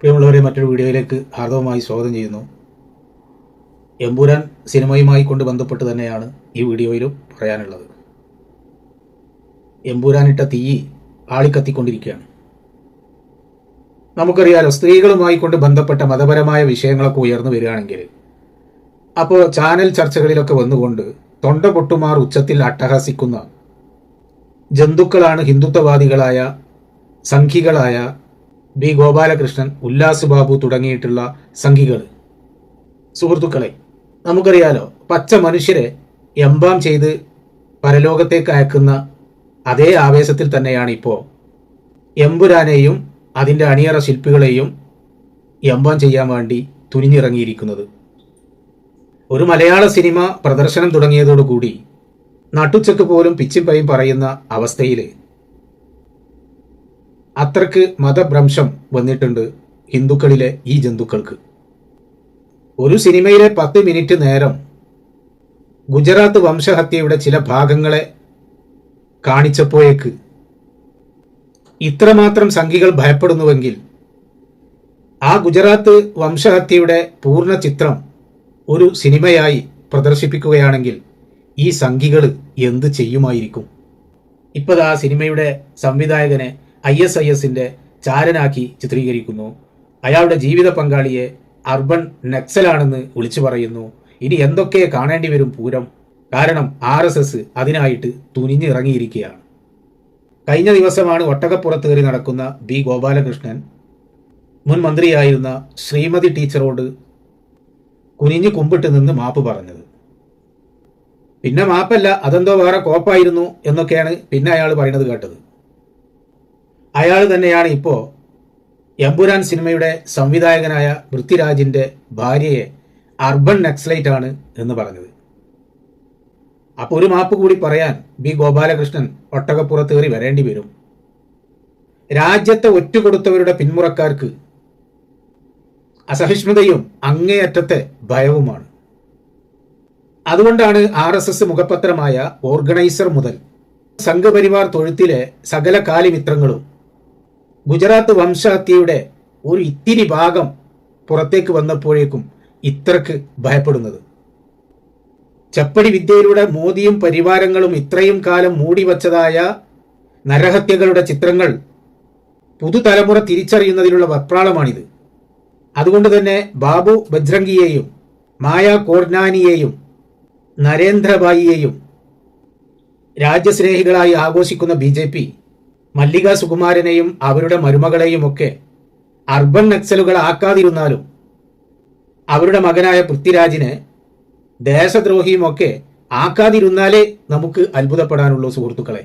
പ്രിയമുള്ളവരെ മറ്റൊരു വീഡിയോയിലേക്ക് ഹാർദവമായി സ്വാഗതം ചെയ്യുന്നു. എമ്പുരാൻ സിനിമയുമായി കൊണ്ട് ബന്ധപ്പെട്ട് തന്നെയാണ് ഈ വീഡിയോയിലും പറയാനുള്ളത്. എമ്പുരാനിട്ട തീ ആളിക്കത്തിക്കൊണ്ടിരിക്കുകയാണ്. നമുക്കറിയാലോ സ്ത്രീകളുമായി കൊണ്ട് ബന്ധപ്പെട്ട മതപരമായ വിഷയങ്ങളൊക്കെ ഉയർന്നു വരികയാണെങ്കിൽ അപ്പോൾ ചാനൽ ചർച്ചകളിലൊക്കെ വന്നുകൊണ്ട് തൊണ്ട പൊട്ടുമാർ ഉച്ചത്തിൽ അട്ടഹസിക്കുന്ന ജന്തുക്കളാണ് ഹിന്ദുത്വവാദികളായ സംഘികളായ ബി ഗോപാലകൃഷ്ണൻ ഉല്ലാസ് ബാബു തുടങ്ങിയിട്ടുള്ള സംഘികൾ. സുഹൃത്തുക്കളെ നമുക്കറിയാലോ പച്ച മനുഷ്യരെ എംബാം ചെയ്ത് പരലോകത്തേക്ക് അയക്കുന്ന അതേ ആവേശത്തിൽ തന്നെയാണ് ഇപ്പോൾ എമ്പുരാനെയും അതിന്റെ അണിയറ ശില്പികളെയും എംബാം ചെയ്യാൻ വേണ്ടി തുനിഞ്ഞിറങ്ങിയിരിക്കുന്നത്. ഒരു മലയാള സിനിമ പ്രദർശനം തുടങ്ങിയതോടുകൂടി നട്ടുച്ചക്ക് പോലും പിച്ചും പയും പറയുന്ന അവസ്ഥയിൽ അത്രയ്ക്ക് മതഭ്രംശം വന്നിട്ടുണ്ട് ഹിന്ദുക്കളിലെ ഈ ജന്തുക്കൾക്ക്. ഒരു സിനിമയിലെ പത്ത് മിനിറ്റ് നേരം ഗുജറാത്ത് വംശഹത്യയുടെ ചില ഭാഗങ്ങളെ കാണിച്ചപ്പോഴേക്ക് ഇത്രമാത്രം സംഘികൾ ഭയപ്പെടുന്നുവെങ്കിൽ ആ ഗുജറാത്ത് വംശഹത്യയുടെ പൂർണ ചിത്രം ഒരു സിനിമയായി പ്രദർശിപ്പിക്കുകയാണെങ്കിൽ ഈ സംഘികൾ എന്ത് ചെയ്യുമായിരിക്കും? ഇപ്പോൾ ആ സിനിമയുടെ സംവിധായകനെ ഐ എസ് ഐ എസിന്റെ ചാരനാക്കി ചിത്രീകരിക്കുന്നു. അയാളുടെ ജീവിത പങ്കാളിയെ അർബൻ നക്സലാണെന്ന് വിളിച്ചു പറയുന്നു. ഇനി എന്തൊക്കെ കാണേണ്ടി വരും പൂരം? കാരണം ആർ എസ് എസ് അതിനായിട്ട് തുനിഞ്ഞിറങ്ങിയിരിക്കുകയാണ്. കഴിഞ്ഞ ദിവസമാണ് ഒട്ടകപ്പുറത്ത് കയറി നടക്കുന്ന ബി ഗോപാലകൃഷ്ണൻ മുൻ മന്ത്രിയായിരുന്ന ശ്രീമതി ടീച്ചറോട് കുനിഞ്ഞു കുമ്പിട്ട് നിന്ന് മാപ്പ് പറഞ്ഞത്. പിന്നെ മാപ്പല്ല അതെന്തോ വേറെ കോപ്പായിരുന്നു എന്നൊക്കെയാണ് പിന്നെ അയാൾ പറയുന്നത് കേട്ടത്. അയാൾ തന്നെയാണ് ഇപ്പോൾ എമ്പുരാൻ സിനിമയുടെ സംവിധായകനായ പൃഥ്വിരാജിന്റെ ഭാര്യയെ അർബൻ നക്സലൈറ്റ് ആണ് എന്ന് പറഞ്ഞത്. അപ്പോൾ ഒരു മാപ്പ് കൂടി പറയാൻ ബി ഗോപാലകൃഷ്ണൻ ഒട്ടകപ്പുറത്തേറി വരേണ്ടി വരും. രാജ്യത്തെ ഒറ്റുകൊടുത്തവരുടെ പിന്മുറക്കാർക്ക് അസഹിഷ്ണുതയും അങ്ങേയറ്റത്തെ ഭയവുമാണ്. അതുകൊണ്ടാണ് ആർ എസ് എസ് മുഖപത്രമായ ഓർഗനൈസർ മുതൽ സംഘപരിവാർ തൊഴുത്തിലെ സകല കാലിമിത്രങ്ങളും ഗുജറാത്ത് വംശഹത്യയുടെ ഒരു ഇത്തിരി ഭാഗം പുറത്തേക്ക് വന്നപ്പോഴേക്കും ഇത്രക്ക് ഭയപ്പെടുന്നത്. ചപ്പടി വിദ്യയിലൂടെ മോദിയും പരിവാരങ്ങളും ഇത്രയും കാലം മൂടിവച്ചതായ നരഹത്യകളുടെ ചിത്രങ്ങൾ പുതുതലമുറ തിരിച്ചറിയുന്നതിലുള്ള വെപ്രാളമാണിത്. അതുകൊണ്ട് തന്നെ ബാബു ബജ്രംഗിയെയും മായ കോർനാനിയെയും നരേന്ദ്രബായിയെയും രാജ്യസ്നേഹികളായി ആഘോഷിക്കുന്ന ബി മല്ലിക സുകുമാരനെയും അവരുടെ മരുമകളെയും ഒക്കെ അർബൻ നക്സലുകൾ ആക്കാതിരുന്നാലും അവരുടെ മകനായ പൃഥ്വിരാജിനെ ദേശദ്രോഹിയുമൊക്കെ ആക്കാതിരുന്നാലേ നമുക്ക് അത്ഭുതപ്പെടാനുള്ളൂ സുഹൃത്തുക്കളെ.